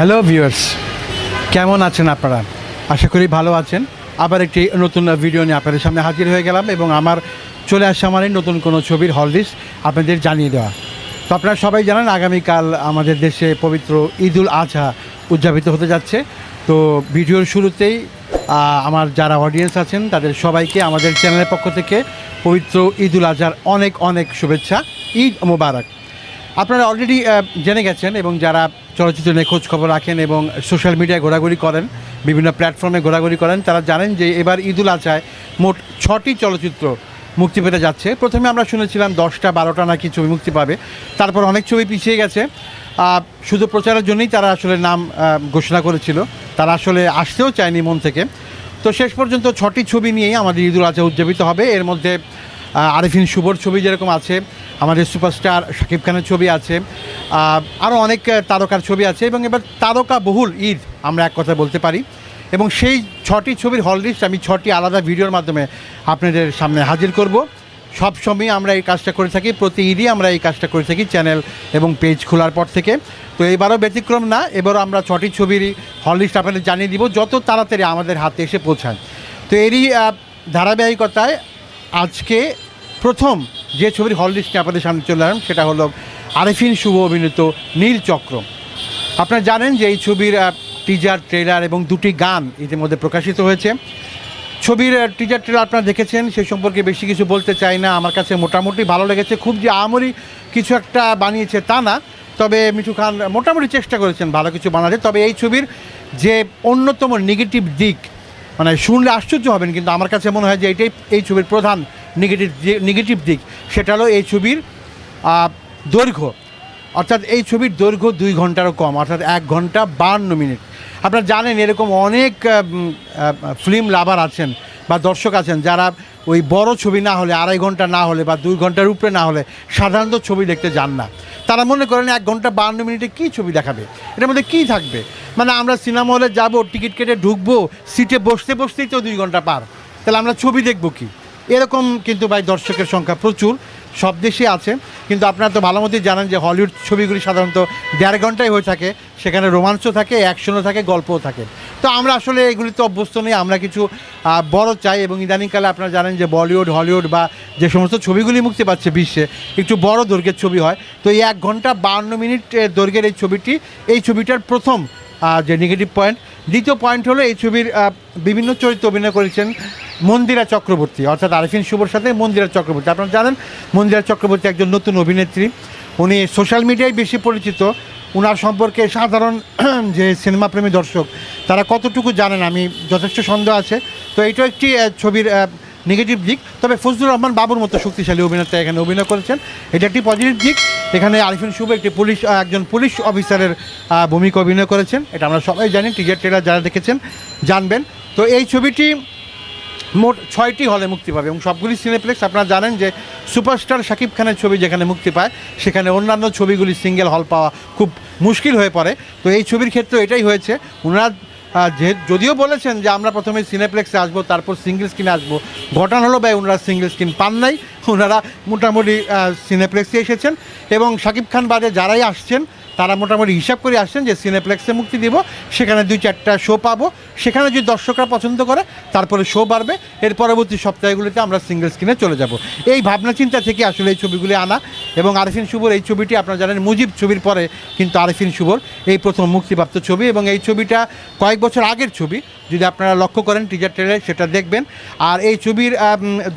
Hello viewers কেমন আছেন আপনারা? আশা করি ভালো আছেন। আবার একটি নতুন ভিডিও নিয়ে আপনাদের সামনে হাজির হয়ে গেলাম এবং আমার চলে আসছে আমার নতুন কোনো ছবির হল লিস্ট আপনাদের জানিয়ে দেওয়া। তো আপনারা সবাই জানেন, আগামীকাল আমাদের দেশে পবিত্র ঈদুল আজহা উদযাপিত হতে যাচ্ছে। তো ভিডিওর শুরুতেই আমার যারা অডিয়েন্স আছেন, তাদের সবাইকে আমাদের চ্যানেলের পক্ষ থেকে পবিত্র ঈদুল আজহার অনেক অনেক শুভেচ্ছা। ঈদ মোবারক। আপনারা অলরেডি জেনে গেছেন এবং যারা চলচ্চিত্র নিয়ে খোঁজ খবর রাখেন এবং সোশ্যাল মিডিয়ায় ঘোরাঘুরি করেন, বিভিন্ন প্ল্যাটফর্মে ঘোরাঘুরি করেন, তারা জানেন যে এবার ঈদুল আজহায় মোট ছটি চলচ্চিত্র মুক্তি পেতে যাচ্ছে। প্রথমে আমরা শুনেছিলাম দশটা, বারোটা নাকি ছবি মুক্তি পাবে। তারপর অনেক ছবি পিছিয়ে গেছে। শুধু প্রচারের জন্যই তারা আসলে নাম ঘোষণা করেছিল। তারা আসলে আসতেও চায়নি মন থেকে। তো শেষ পর্যন্ত ছটি ছবি নিয়েই আমাদের ঈদুল আজহা উদযাপিত হবে। এর মধ্যে আরিফিন শুভর ছবি যেরকম আছে আমাদের সুপারস্টার শাকিব খানের ছবি আছে আরও অনেক তারকার ছবি আছে এবং এবার তারকা বহুল ঈদ আমরা এক কথা বলতে পারি। এবং সেই ছটি ছবির হল লিস্ট আমি ছটি আলাদা ভিডিওর মাধ্যমে আপনাদের সামনে হাজির করব। সব সময় আমরা এই কাজটা করে থাকি, প্রতি ঈদই আমরা এই কাজটা করে থাকি চ্যানেল এবং পেজ খোলার পর থেকে। তো এবারও ব্যতিক্রম না, এবারও আমরা ছটি ছবির হল লিস্ট আপনাদের জানিয়ে দিব, যত তাড়াতাড়ি আমাদের হাতে এসে পৌঁছায় তো এরই ধারাবাহিকতায় আজকে প্রথম যে ছবির হল লিস্টে আপনাদের সামনে চলে আসলাম সেটা হলো আরেফিন শুভ অভিনীত নীল চক্র। আপনারা জানেন যে এই ছবির টিজার ট্রেলার এবং দুটি গান ইতিমধ্যে প্রকাশিত হয়েছে। ছবির টিজার ট্রেলার আপনারা দেখেছেন সেই সম্পর্কে বেশি কিছু বলতে চাই না। আমার কাছে মোটামুটি ভালো লেগেছে। খুব যে আমরি কিছু একটা বানিয়েছে তা না, তবে মিঠু খান মোটামুটি চেষ্টা করেছেন ভালো কিছু বানাতে। তবে এই ছবির যে অন্যতম নেগেটিভ দিক মানে শুনলে আশ্চর্য হবেন, কিন্তু আমার কাছে মনে হয় যে এটাই এই ছবির প্রধান নেগেটিভ নেগেটিভ দিক, সেটা হলো এই ছবির দৈর্ঘ্য। অর্থাৎ এই ছবির দৈর্ঘ্য দুই ঘন্টারও কম, অর্থাৎ এক ঘণ্টা বান্ন মিনিট। আপনারা জানেন এরকম অনেক ফিল্ম লাভার আছেন বা দর্শক আছেন যারা ওই বড় ছবি না হলে, আড়াই ঘণ্টা না হলে বা দুই ঘণ্টার উপরে না হলে সাধারণত ছবি দেখতে যান না। তারা মনে করেন এক ঘণ্টা বান্ন মিনিটে কী ছবি দেখাবে? এটার মধ্যে কী থাকবে? মানে আমরা সিনেমা হলে যাব, টিকিট কেটে ঢুকবো, সিটে বসতে বসতেই তো দুই ঘণ্টা পার। তাহলে আমরা ছবি দেখব কি? এরকম কিন্তু ভাই দর্শকের সংখ্যা প্রচুর, সব দেশে আছে। কিন্তু আপনারা তো ভালো মতোই জানেন যে হলিউড ছবিগুলি সাধারণত দেড় ঘন্টায় হয়ে থাকে, সেখানে রোমাঞ্চ থাকে, অ্যাকশনও থাকে, গল্পও থাকে। তো আমরা আসলে এগুলিতে অভ্যস্ত নেই, আমরা কিছু বড় চাই এবং ইদানিংকালে আপনারা জানেন যে বলিউড, হলিউড বা যে সমস্ত ছবিগুলি মুক্তি পাচ্ছে বিশ্বে, একটু বড় দৈর্ঘ্যের ছবি হয়। তো এই এক ঘণ্টা বান্ন মিনিট দৈর্ঘ্যের এই ছবিটি, এই ছবিটার প্রথম যে নেগেটিভ পয়েন্ট দ্বিতীয় পয়েন্ট হলো এই ছবির বিভিন্ন চরিত্র অভিনয় করেছেন মন্দিরা চক্রবর্তী, অর্থাৎ আরিফিন শুভর সাথে মন্দিরা চক্রবর্তী। আপনারা জানেন, মন্দিরা চক্রবর্তী একজন নতুন অভিনেত্রী। উনি সোশ্যাল মিডিয়ায় বেশি পরিচিত। ওনার সম্পর্কে সাধারণ যে সিনেমাপ্রেমী দর্শক, তারা কতটুকু জানেন আমি যথেষ্ট সন্দেহ আছে। তো এইটা একটি ছবির নেগেটিভ দিক। তবে ফজলুর রহমান বাবুর মতো শক্তিশালী অভিনেতা এখানে অভিনয় করেছেন। এটা একটি পজিটিভ দিক। এখানে আরিফিন শুভ একটি পুলিশ একজন পুলিশ অফিসারের ভূমিকা অভিনয় করেছেন। এটা আমরা সবাই জানি, টিজার ট্রেলার যারা দেখেছেন, জানবেন। তো এই ছবিটি মোট ছয়টি হলে মুক্তি পাবে এবং সবগুলি সিনেপ্লেক্স আপনারা জানেন যে সুপারস্টার শাকিব খানের ছবি যেখানে মুক্তি পায়, সেখানে অন্যান্য ছবিগুলি সিঙ্গেল হল পাওয়া খুব মুশকিল হয়ে পড়ে। তো এই ছবির ক্ষেত্রে এটাই হয়েছে ওনারা যদিও বলেছেন যে আমরা প্রথমে সিনেপ্লেক্সে আসব, তারপর সিঙ্গেল স্ক্রিনে আসব। ঘটনা হলো ভাই ওনারা সিঙ্গেল স্ক্রিন পান নাই ওনারা মোটামুটি সিনেপ্লেক্সে এসেছেন এবং শাকিব খান বাদে যারাই আসছেন তারা মোটামুটি হিসাব করে আসছেন যে সিনেপ্লেক্সে মুক্তি দিব, সেখানে দুই চারটা শো পাবো। সেখানে যদি দর্শকরা পছন্দ করে, তারপরে শো বাড়বে। এর পরবর্তী সপ্তাহগুলিতে আমরা সিঙ্গেল স্ক্রিনে চলে যাব। এই ভাবনা চিন্তা থেকে আসলে এই ছবিগুলি আনা। এবং আরিফিন শুভর এই ছবিটি আপনারা জানেন মুজিব ছবির পরে কিন্তু আরিফিন শুভর এই প্রথম মুক্তিপ্রাপ্ত ছবি এবং এই ছবিটা কয়েক বছর আগের ছবি। যদি আপনারা লক্ষ্য করেন টিজার ট্রেলে সেটা দেখবেন। আর এই ছবির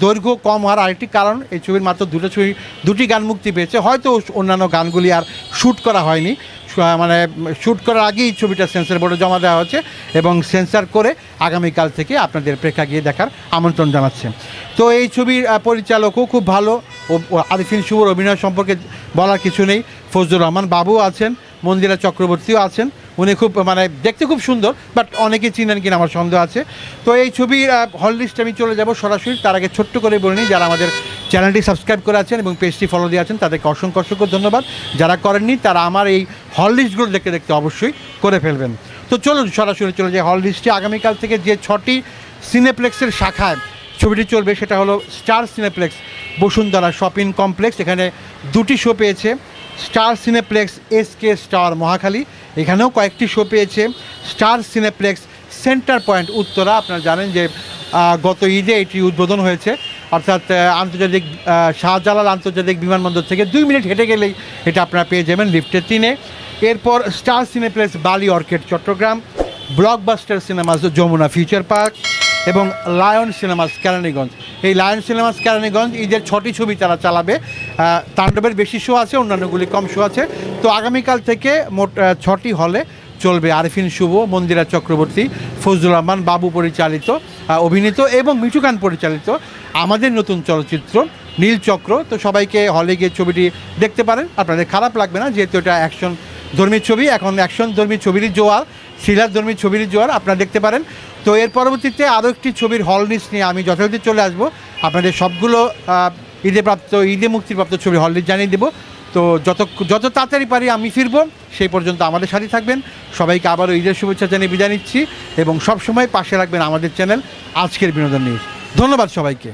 দৈর্ঘ্য কম হওয়ার আরেকটি কারণ, এই ছবির মাত্র দুটো ছবি, দুটি গান মুক্তি পেয়েছে। হয়তো অন্যান্য গানগুলি আর শ্যুট করা হয়নি। মানে শ্যুট করার আগেই ছবিটা সেন্সার বোর্ডে জমা দেওয়া হচ্ছে এবং সেন্সার করে আগামীকাল থেকে আপনাদের প্রেক্ষাগৃহে দেখার আমন্ত্রণ জানাচ্ছে। তো এই ছবির পরিচালকও খুব ভালো আরিফিন শুভর অভিনয় সম্পর্কে বলার কিছু নেই। ফজলুর রহমান বাবু আছেন, মন্দিরা চক্রবর্তীও আছেন। উনি খুব মানে দেখতে খুব সুন্দর, বাট অনেকে চিনেন কিনা আমার সন্দেহ আছে। তো এই ছবির হল আমি চলে যাব সরাসরি। তার আগে ছোট্ট করে বলে নিই, যারা আমাদের চ্যানেলটি সাবস্ক্রাইব করে আছেন এবং পেজটি ফলো দিয়ে আছেন, তাদেরকে অসংখ্য অসংখ্য ধন্যবাদ। যারা করেননি, তারা আমার এই হল লিস্টগুলো দেখতে দেখতে অবশ্যই করে ফেলবেন। তো চলুন সরাসরি চলে যাই হল লিস্টে। আগামীকাল থেকে যে ছটি সিনেপ্লেক্সের শাখায় ছবিটি চলবে, সেটা হলো Star Cineplex. Bashundhara shopping complex, এখানে দুটি শো পেয়েছে। Star Cineplex S K Star Mohakhali, এখানেও কয়েকটি শো পেয়েছে। Star Cineplex Centre Point Uttara, আপনারা জানেন যে গত ঈদে এটি উদ্বোধন হয়েছে। অর্থাৎ আন্তর্জাতিক শাহজালাল আন্তর্জাতিক বিমানবন্দর থেকে দুই মিনিট হেঁটে গেলেই এটা আপনারা পেয়ে যাবেন লিফটের তিনে এরপর Star Cineplex Bali Orchid Chattogram, Blockbuster Cinemas Jamuna Future Park এবং লায়ন সিনেমাস কেরানীগঞ্জ। এই লায়ন সিনেমাস কেরানীগঞ্জ ঈদের ছটি ছবি তারা চালাবে। তাণ্ডবের বেশি শো আছে, অন্যান্যগুলি কম শো আছে। তো আগামীকাল থেকে মোট ছটি হলে চলবে আরিফিন শুভ, মন্দিরা চক্রবর্তী, ফজলুর রহমান, বাবু পরিচালিত অভিনীত এবং মিঠু খান পরিচালিত আমাদের নতুন চলচ্চিত্র নীলচক্র তো সবাইকে হলে গিয়ে ছবিটি দেখতে পারেন। আপনাদের খারাপ লাগবে না, যেহেতু এটা অ্যাকশন ধর্মী ছবি। এখন অ্যাকশন ধর্মী ছবিরই জোয়ার। থ্রিলার ধর্মী ছবিরই জোয়ার আপনারা দেখতে পারেন। তো এর পরবর্তীতে আরও একটি ছবির হল লিস্ট নিয়ে আমি যথাযথ চলে আসব। আপনাদের সবগুলো ঈদে প্রাপ্ত, ঈদে মুক্তিপ্রাপ্ত ছবির হল লিস্ট জানিয়ে দেবো। তো যত যত তাড়াতাড়ি পারি আমি ফিরবো, সেই পর্যন্ত আমাদের সাথে থাকবেন। সবাইকে আবারও ঈদের শুভেচ্ছা জানিয়ে বিদায় নিচ্ছি এবং সবসময় পাশে রাখবেন আমাদের চ্যানেল আজকের বিনোদন নিউজ। ধন্যবাদ সবাইকে।